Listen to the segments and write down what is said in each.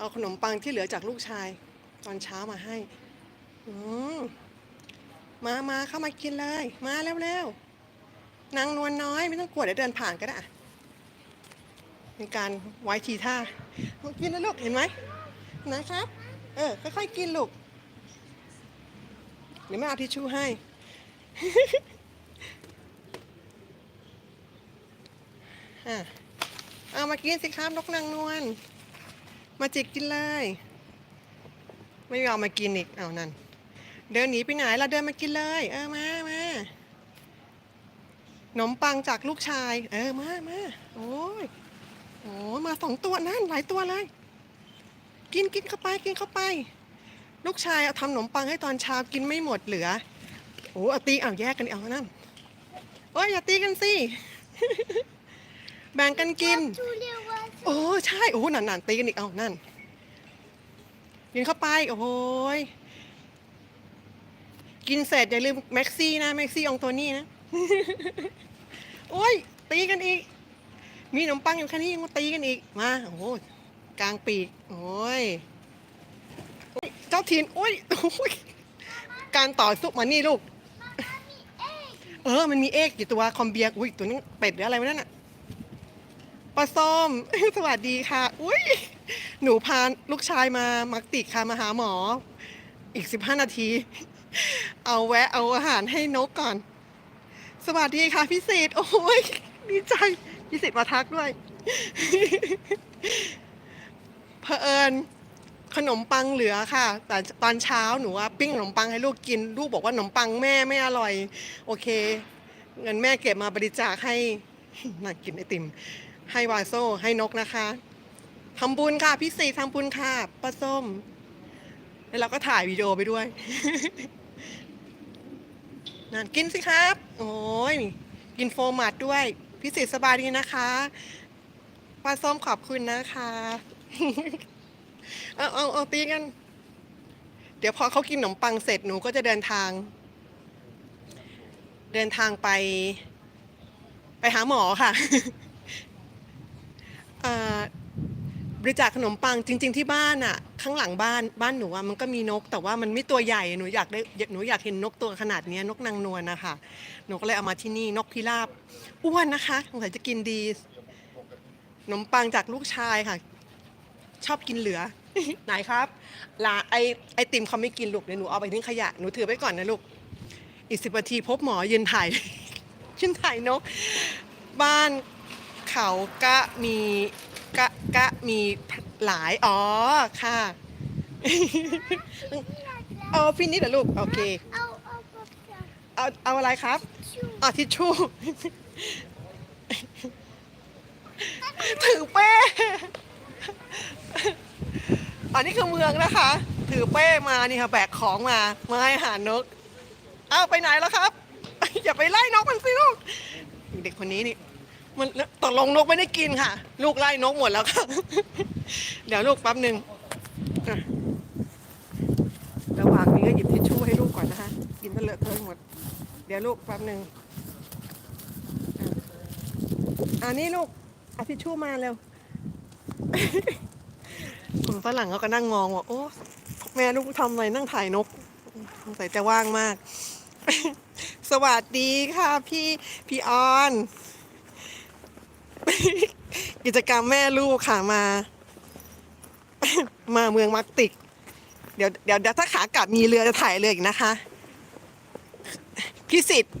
เอาขนมปังที่เหลือจากลูกชาย ตอนเช้ามาให้อืมมามาเข้ามากินเลย มาเร็วๆนางนวลน้อยไม่ต้องกลัวเดี๋ยวเดินผ่านก็ได้อะมีการไว้ทีท่าเอากินนะลูกเห็นไหมนะครับ เออค่อยๆกินลูกเดี๋ยวแม่เอาทิชชู่ให้อะเอามากินสิครับนกนางนวล มาจิกกินเลย ไม่ยอมมากินอีกเอานั่น เดินหนีไปไหนเราเดินมากินเลย เออมามาขนมปังจากลูกชาย เออมามาโอ้ยโอ้มาสองตัวนั่นหลายตัวเลย กินกินเข้าไปกินเข้าไป ลูกชายเอาทำขนมปังให้ตอนเช้ากินไม่หมดเหลือโอ้เอาตีเอาแยกกันเอานั่นโอ้ยอย่าตีกันสิแบ่งกันกิน โอ้ใช่โอ้นั่นนั่นตีกันอีกเอานั่นกินเข้าไปโอ้โหยกินเสร็จอย่าลืมแม็กซี่นะแม็กซี่องตัวนี้นะโอ้ยตีกันอีก มีขนมปังอยู่แค่นี้ยังมาตีกันอีกมาโอ้โหกลางปีกโอ้ยโอ้ยเจ้าถิ่นโอ้ยโอ้ยการต่อสู้มานี่ลูก เออมันมีเอกอยู่ตัวคอมเบียร์อุ้ยตัวนี้เป็ดหรืออะไรวะนั่นน่ะ ปลาส้ม สวัสดีค่ะ อุ้ยหนูพาลูกชายมามักติค่ะมาหาหมอ อีกสิบห้านาที เอาแวะเอาอาหารให้นกก่อน สวัสดีค่ะพี่สิทธิ์โอ้ยดีใจพี่สิทธิ์มาทักด้วยเผอิญขนมปังเหลือค่ะ แต่ตอนเช้าหนูว่าปิ้งขนมปังให้ลูกกิน ลูกบอกว่าขนมปังแม่ไม่อร่อย โอเค เงินแม่เก็บมาบริจาคให้น่ากินไอติม ให้วาโซให้นกนะคะทำบุญค่ะพี่สีทำบุญค่ะป้าส้ม แล้วเราก็ถ่ายวิดีโอไปด้วยนั่นกินสิครับ โอ้ยกินโฟมัดด้วย พี่สีสบายดีนะคะป้าส้มขอบคุณนะคะเอาเอาเอาตีกัน เดี๋ยวพอเขากินขนมปังเสร็จหนูก็จะเดินทาง เดินทางไป ไปหาหมอค่ะ บริจาคขนมปังจริง ๆที่บ้านอะข้างหลังบ้านบ้านหนูอะมันก็มีนก แต่ว่ามันไม่ตัวใหญ่หนูอยากได้หนูอยากเห็นนกตัวขนาดเนี้ยนกนางนวลนะคะหนูก็เลยเอามาที่นี่นกพิราบอ้วนนะคะสงสัยจะกินดีขนมปังจากลูกชายค่ะ ชอบกินเหลือ ไหนครับลาไอไอติมเขาไม่กินลูกเดี๋ยวหนูเอาไปทิ้งขยะหนูถือไปก่อนนะลูกอีกสิบนาทีพบหมอยืนถ่ายยืนถ่ายนก บ้าน เขากะมีกะกะมีหลาย อ๋อ ค่ะเอาฟินิชเหรอลูก โอเค out of the เอาเอาอะไรครับ shoe. อะทิชชู่ถือเป้อันนี้คือเมืองนะคะ ถือเป้มานี่ค่ะแบกของมามาให้อาหารนกอ้าวไปไหนแล้วครับ อย่าไปไล่นกมันสิลูกเด็กคนนี้นี่ มันตกลงนกไม่ได้กินค่ะ ลูกไล่นกหมดแล้วค่ะ เดี๋ยวลูกแป๊บหนึ่งระหว่างนี้ก็หยิบทิชชู่ให้ลูกก่อนนะคะ กินทะเลอะเทอะหมด เดี๋ยวลูกแป๊บหนึ่งอันนี้ลูกเอาทิชชู่มาเร็วคนฝรั่งเขาก็นั่งมองว่าโอ้แม่ลูกทำอะไรนั่งถ่ายนกสงสัยจะว่างมาก สวัสดีค่ะพี่พี่ออน กิจกรรมแม่ลูกค่ะมา มาเมืองมักติก เดี๋ยวเดี๋ยวถ้าขากลับมีเรือจะถ่ายเรืออีกนะคะพี่สิทธิ์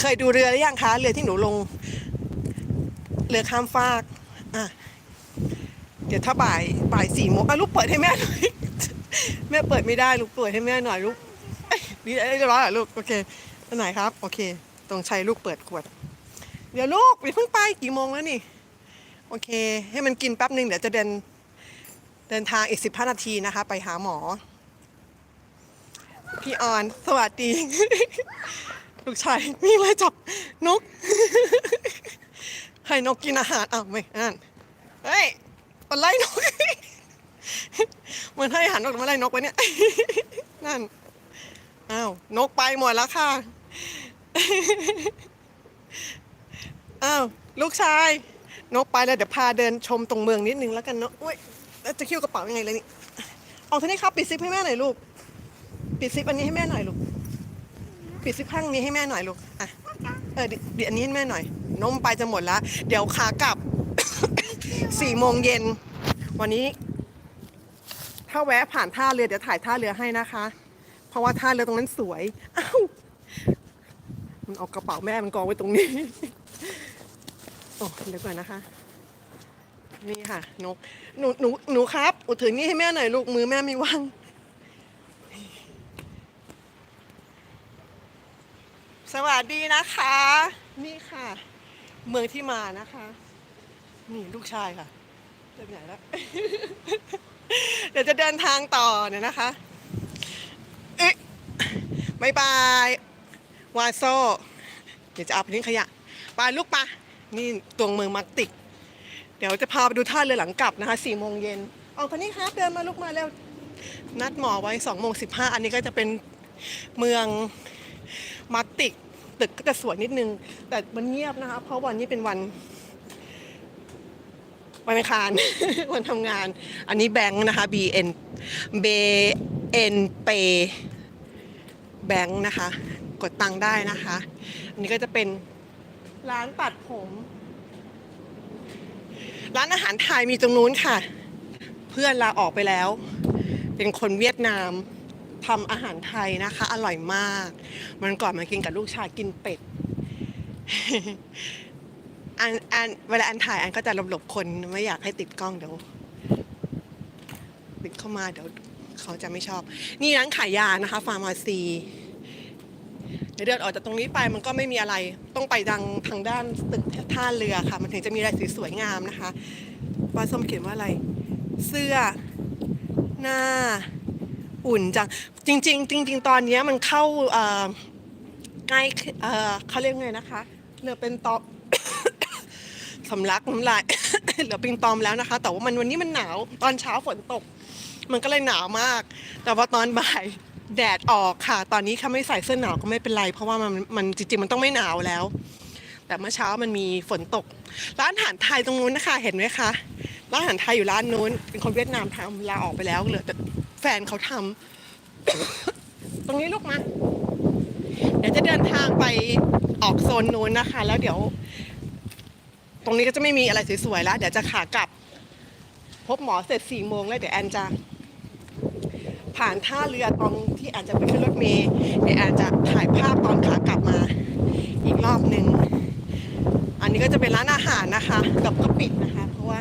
เคยดูเรือหรือยังคะเรือที่หนูลง เรือข้ามฟากอะเดี๋ยวถ้าบ่ายบ่ายสี่โมงอะลูกเปิดให้แม่หน่อยแม่เปิดไม่ได้ลูกเปิดให้แม่หน่อยลูกนี่เรียบร้อยเหรอลูกโอเคอันไหนครับ โอเค ตรงใช้ลูกเปิดขวด เดี๋ยวลูกอย่าเพิ่งไปกี่โมงแล้วนี่ โอเค ให้มันกินแป๊บหนึ่งเดี๋ยวจะเดินเดินทางอีกสิบห้านาทีนะคะ ไปหาหมอ พี่ออนสวัสดี ลูกชายมีอะไรจับนก ให้นกกินอาหารอ้าวไม่นั่นเฮ้ยมันไล่นกมันให้อาหารนกมันไล่นกไปเนี่ย นั่นอ้าวนกไปหมดแล้วค่ะ อ้าวลูกชายนกไปแล้วเดี๋ยวพาเดินชมตรงเมืองนิดนึงแล้วกันเนาะอุ้ยแล้วจะคิ้วกระเป๋ายังไงเลยนี่เอาทีนี้ครับปิดซิปให้แม่หน่อยลูกปิดซิปอันนี้ให้แม่หน่อยลูกปิดซิปข้างนี้ให้แม่หน่อยลูกอะเออเดี๋ยวเดี๋ยวอันนี้ให้แม่หน่อย นมไปจะหมดแล้วเดี๋ยวขากลับสี่โมงเย็นวันนี้ ถ้าแวะผ่านท่าเรือเดี๋ยวถ่ายท่าเรือให้นะคะ เพราะว่าท่าเรือตรงนั้นสวยอ้าวมันเอากระเป๋าแม่มันกองไว้ตรงนี้ โอ้เดี๋ยวก่อนนะคะ นี่ค่ะนกหนูหนูหนูครับ อุดถือนี่ให้แม่หน่อยลูกมือแม่ไม่ว่างสวัสดีนะคะ นี่ค่ะ เมืองที่มานะคะ นี่ลูกชายค่ะเดินไหนแล้ว เดี๋ยวจะเดินทางต่อเนี่ยนะคะเอ๊ะบายบายวาโซเดี๋ยวจะเอาไปทิ้งขยะไปลูกปะ นี่ตัวเมืองมักติก เดี๋ยวจะพาไปดูท่าเรือหลังกลับนะคะสี่โมงเย็นเอาคนนี้ครับเดินมาลูกมาเร็วนัดหมอไว้สองโมงสิบห้าอันนี้ก็จะเป็นเมืองมักติก ตึกก็จะสวยนิดนึง แต่มันเงียบนะคะ เพราะวันนี้เป็นวันวันอังคารวันทำงาน อันนี้แบงค์นะคะ BN BN Pay แบงค์นะคะ กดตังค์ได้นะคะ อันนี้ก็จะเป็น ร้านตัดผม ร้านอาหารไทยมีตรงนู้นค่ะ เพื่อนลาออกไปแล้ว เป็นคนเวียดนามทำอาหารไทยนะคะ อร่อยมาก มันก่อนมากินกับลูกชายกินเป็ดอันอันเวลาอันถ่ายอันก็จะหลบๆคนไม่อยากให้ติดกล้องเดี๋ยวติดเข้ามาเดี๋ยวเขาจะไม่ชอบ นี่ร้านขายยานะคะฟาร์มาซี เดี๋ยวเดินออกจากตรงนี้ไปมันก็ไม่มีอะไร ต้องไปทางทางด้านตึกท่าเรือค่ะ มันถึงจะมีอะไรสวยๆงามนะคะป้าส้มเขียนว่าอะไร เสื้อหน้าอุ่นจัง จริง ๆ จริง ๆ ตอนนี้มันเข้าใกล้เเขาเรียกไงนะคะเรือเป็นตอสำลักน้ำลายเหลือปิงตอมแล้วนะคะ แต่ว่ามันวันนี้มันหนาวตอนเช้าฝนตก มันก็เลยหนาวมาก แต่ว่าตอนบ่าย แดดออกค่ะ ตอนนี้ถ้าไม่ใส่เสื้อหนาวก็ไม่เป็นไร เพราะว่ามันมันจริงๆมันต้องไม่หนาวแล้ว แต่เมื่อเช้ามันมีฝนตก ร้านอาหารไทยตรงนู้นนะคะ เห็นไหมคะร้านอาหารไทยอยู่ร้านนู้น เป็นคนเวียดนามทำลาออกไปแล้วเหลือแต่แฟนเขาทำตรงนี้ลูกมาเดี๋ยวจะเดินทางไปออกโซนนู้นนะคะ แล้วเดี๋ยว ตรงนี้ก็จะไม่มีอะไรสวยๆแล้วเดี๋ยวจะขากลับ พบหมอเสร็จสี่โมงแล้วเดี๋ยวแอนจะ ผ่านท่าเรือตรงที่อนจจะไปขึ้นรถเมล์เดี๋ยวอนจะถ่ายภาพตอนขากลับมาอีกรอบหนึ่งอันนี้ก็จะเป็นร้านอาหารนะคะกับก็ปิดนะคะ เพราะว่า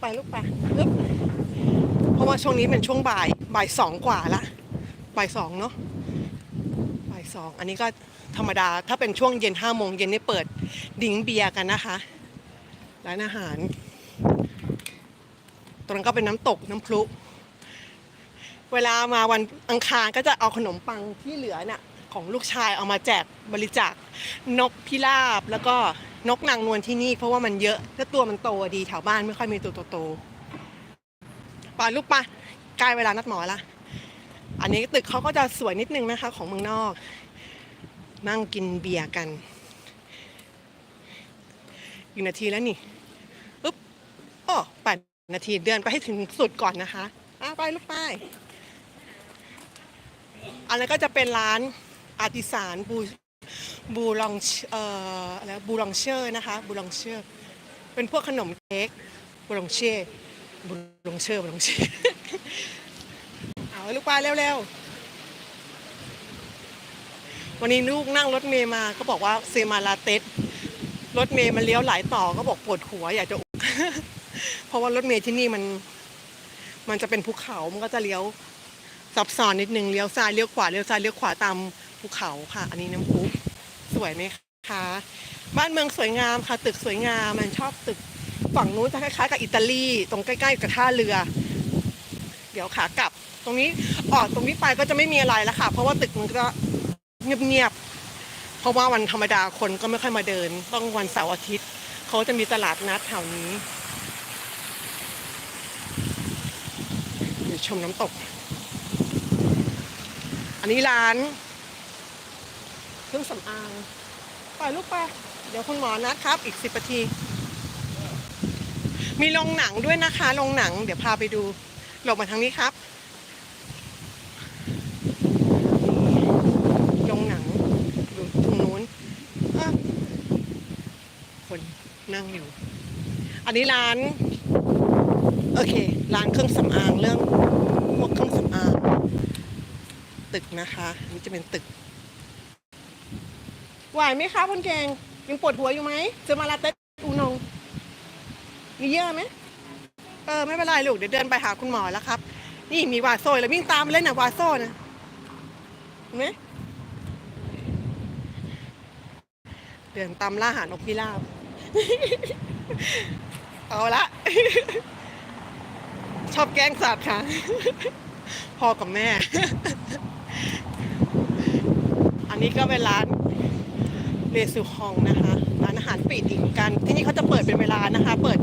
ไปลูกไปปึ๊บเพราะว่าช่วงนี้เป็นช่วงบ่ายบ่ายสองกว่าละบ่ายสองเนาะบ่ายสองอันนี้ก็ธรรมดาถ้าเป็นช่วงเย็นห้าโมงเย็นนี่เปิดดิ้งเบียร์กันนะคะ ร้านอาหาร ตรงนั้นก็เป็นน้ำตกน้ำพลุ เวลามาวันอังคารก็จะเอาขนมปังที่เหลือน่ะของลูกชายเอามาแจกบริจาคนกพิราบแล้วก็นกนางนวลที่นี่ เพราะว่ามันเยอะและตัวมันโตดีแถวบ้านไม่ค่อยมีตัวโตๆไปลูกปะใกล้เวลานัดหมอละอันนี้ตึกเขาก็จะสวยนิดนึงนะคะ ของเมืองนอก นั่งกินเบียร์กันอีกนาทีแล้วนี่ปึ๊บอ้อแปดนาทีเดินไปให้ถึงสุดก่อนนะคะอะไปลูกไป อันนี้นก็จะเป็นร้านอาติสานบูบูลองเอ่ออะไรบูลองเชอร์นะคะบูลองเชอร์เป็นพวกขนมเค้กบูลองเช่บูลองเชอร์บูลองเช่เอาลูกไปเร็วๆวันนี้ลูกนั่งรถเมย์มาก็บอกว่าเซมาลาเต็ดรถเมย์มันเลี้ยวหลายต่อก็บอกปวดหัวอยากจะเพราะว่ารถเมย์ที่นี่มัน มันจะเป็นภูเขามันก็จะเลี้ยว ซับซ้อนนิดนึงเลี้ยวซ้ายเลี้ยวขวาเลี้ยวซ้ายเลี้ยวขวาตามภูเขาค่ะ อันนี้น้ำพุสวยไหมคะบ้านเมืองสวยงามค่ะ ตึกสวยงามมันชอบตึกฝั่งนู้นจะคล้ายๆกับอิตาลีตรงใกล้ๆกับท่าเรือ เดี๋ยวขากลับ ตรงนี้ออกตรงนี้ไปก็จะไม่มีอะไรแล้วค่ะ เพราะว่าตึกมันก็เงียบๆเพราะว่าวันธรรมดาคนก็ไม่ค่อยมาเดิน ต้องวันเสาร์อาทิตย์เขาจะมีตลาดนัดแถวนี้เดี๋ยวชมน้ำตก อันนี้ร้าน เครื่องสำอางปล่อยลูกไป เดี๋ยวคุณหมอนัดครับ อีกสิบนาที มีโรงหนังด้วยนะคะโรงหนัง เดี๋ยวพาไปดูหลบมาทางนี้ครับโรงหนังดูตรงนู้นคนนั่งอยู่ อันนี้ร้าน โอเค ร้านเครื่องสำอางเรื่องพวกเครื่องสำอาง ตึกนะคะนี่จะเป็นตึกไหวไหมคะคุณเก่งยังปวดหัวอยู่ไหมจะมาลาเต้อูนงมีเยอะไหมเออไม่เป็นไรลูกเดี๋ยวเดินไปหาคุณหมอแล้วครับ นี่มีวาโซ่แล้ววิ่งตามเล่นนะวาโซ่นะเห็นไหมเดินตามล่าหานกพิราบเอาละ ชอบแกล้งสัตว์ค่ะ พ่อกับแม่ นี้ก็เป็นร้านเรซูฮองนะคะร้านอาหารปิดอีกเหมือนกัน ที่นี่เขาจะเปิดเป็นเวลานะคะ เปิด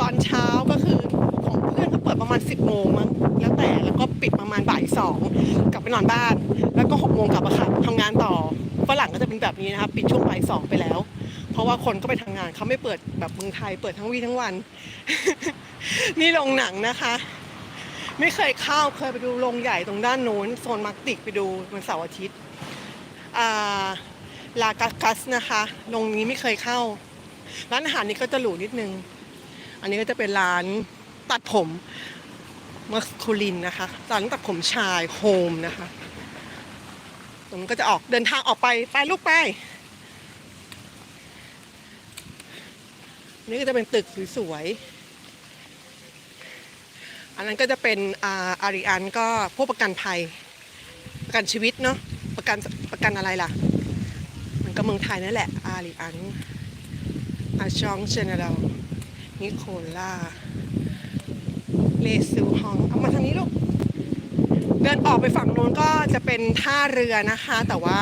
ตอนเช้าก็คือของเพื่อนเขาเปิดประมาณ 10โมงมั้งแล้วแต่แล้วก็ปิดประมาณบ่ายสองกลับไปนอนบ้าน แล้วก็6โมงกลับมาค่ะทำงานต่อฝรั่งก็จะเป็นแบบนี้นะคะปิดช่วงบ่ายสองไปแล้ว เพราะว่าคนก็ไปทำงานเขาไม่เปิดแบบเมืองไทย เปิดทั้งวี่ทั้งวัน นี่โรงหนังนะคะ ไม่เคยเข้าเคยไปดูโรงใหญ่ตรงด้านโน้นโซนมาร์กติกไปดูวันเสาร์อาทิตย์ ลากัสกัสนะคะโรงนี้ไม่เคยเข้า ร้านอาหารนี้ก็จะหรูนิดนึง อันนี้ก็จะเป็นร้านตัดผมมัสคูลินนะคะร้านตัดผมชายโฮมนะคะตรงนี้ก็จะออกเดินทางออกไปไปลูกไปนี่ก็จะเป็นตึกสวยๆอันนั้นก็จะเป็นอาอาริอันก็พวกประกันภัยประกันชีวิตเนาะ ประกันประกันอะไรล่ะ มันก็เมืองไทยนั่นแหละ อาริอัน อาชองเจเนอเรลนิโคล่า เลซูฮอง เอามาทางนี้ลูก เดินออกไปฝั่งโน้นก็จะเป็นท่าเรือนะคะ แต่ว่า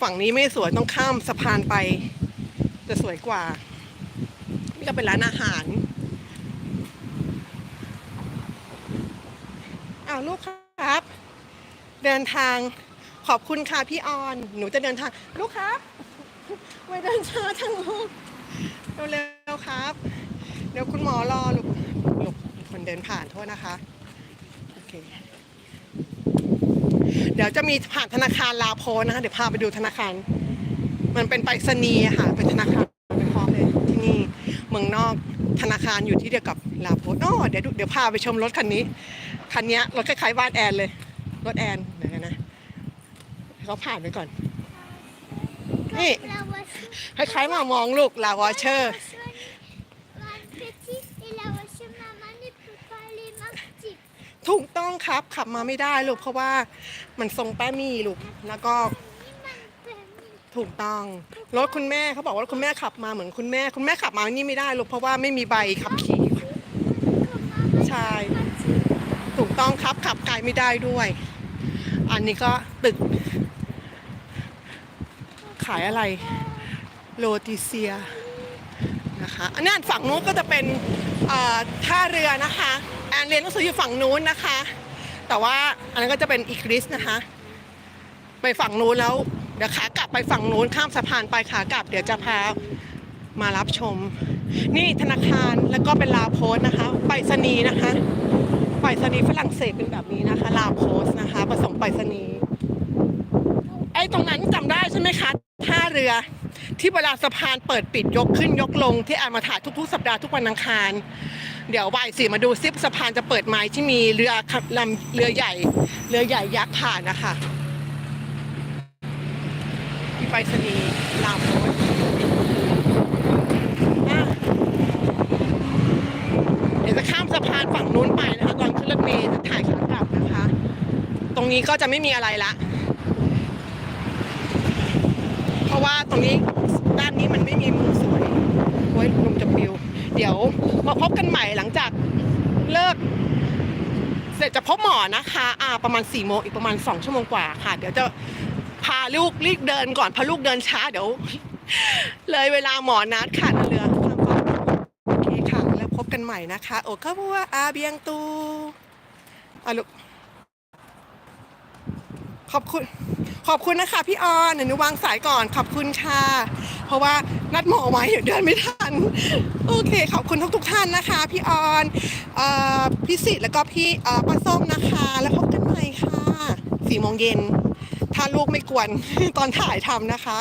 ฝั่งนี้ไม่สวยต้องข้ามสะพานไป จะสวยกว่า นี่ก็เป็นร้านอาหารอ้าวลูกครับ เดินทางขอบคุณค่ะพี่ออน หนูจะเดินทางลูกครับไว้เดินช้าจังลูกเร็วๆครับ เดี๋ยวคุณหมอรอลูกลูกคนเดินผ่านโทษนะคะโอเคเดี๋ยวจะมีผ่านธนาคารลาโพนะคะเดี๋ยวพาไปดูธนาคาร มันเป็นไปรษณีย์ค่ะเป็นธนาคารไปพร้อมเลยที่นี่เมืองนอกธนาคารอยู่ที่เดียวกับลาโพสอ๋อเดี๋ยวดูเดี๋ยวพาไปชมรถคันนี้คันนี้รถคล้ายๆบ้านแอนเลย รถแอนเดี๋ยวกันนะเขาผ่านไปก่อน นี่คล้ายๆมามองลูกลาวอเชอร์ถูกต้องครับขับมาไม่ได้ลูกเพราะว่ามันทรงแป้มี่ลูกแล้วก็ถูกต้องรถคุณแม่เขาบอกว่าคุณแม่ขับมาเหมือนคุณแม่ คุณแม่ขับมานี่ไม่ได้ลูกเพราะว่าไม่มีใบขับขี่ Comme maman ใช่ ne peut pas ถูกต้ องครับขับไกลไม่ได้ด้วย อันนี้ก็ตึก ขายอะไร โรติเซียนะคะอันนี้นฝั่งนู้นก็จะเป็นท่าเรือนะคะแอนเรียนหนังสืออยู่ฝั่งนู้นนะคะ แต่ว่าอันนั้นก็จะเป็นอีคริสนะคะ ไปฝั่งนู้นแล้วเดี๋ยวขากลับไปฝั่งนู้นข้ามสะพานไปขากลับ เดี๋ยวจะพามารับชม นี่ธนาคารแล้วก็เป็นลาโพสนะคะ ไปรษณีนะคะ รษณีย์ฝรั่งเศสเป็นแบบนี้นะคะ ลาโพสนะคะ ผสมไปรษณีย์ไอ้ตรงนั้นจำได้ใช่ไหมคะท่าเรือ ที่เวลาสะพานเปิดปิดยกขึ้นยกลงที่อ่านมาถ่ายทุกๆ สัปดาห์ทุกวันอังคาร เดี๋ยวบ่ายสี่มาดูซิสะพานจะเปิดไหมที่มีเรือลำเรือใหญ่ เรือใหญ่ยักษ์ผ่านนะคะที่ไปรษณีย์ลาโพสอะ เดี๋ยวจะข้ามสะพานฝั่งนู้นไปนะคะตอนขึ้นรถเมล์จะถ่ายขากลับนะคะ ต รงนี้ก็จะไม่มีอะไรละ เพราะว่าตรงนี้ด้านนี้มันไม่มีมุมสวยโอ้ยลมจะปิว เดี๋ยวมาพบกันใหม่หลังจากเลิก เสร็จจะพบหมอนะคะอ่าประมาณ4ี่โมงอีกประมาณ 2 ชั่วโมงกว่าค่ะ เดี๋ยวจะพาลูกรีบเดินก่อนเพราะลูกเดินช้าเดี๋ยวเลยเวลาหมอนัดค่ะเรือโอเคค่ะ แล้วพบกันใหม่นะคะ โอคาบัวอาเบียงตูอะลูก ขอบคุณขอบคุณนะคะพี่ออนหนูวางสายก่อนขอบคุณค่ะเพราะว่านัดหมอไว้เดินไม่ทันโอเค ขอบคุณทุกทุกท่านนะคะ พี่ออนอพี่สิทธิ์แล้วก็พี่ป้าส้มนะคะ แล้วพบกันใหม่ค่ะสี่โมงเย็นถ้าลูกไม่กวนตอนถ่ายทำนะคะ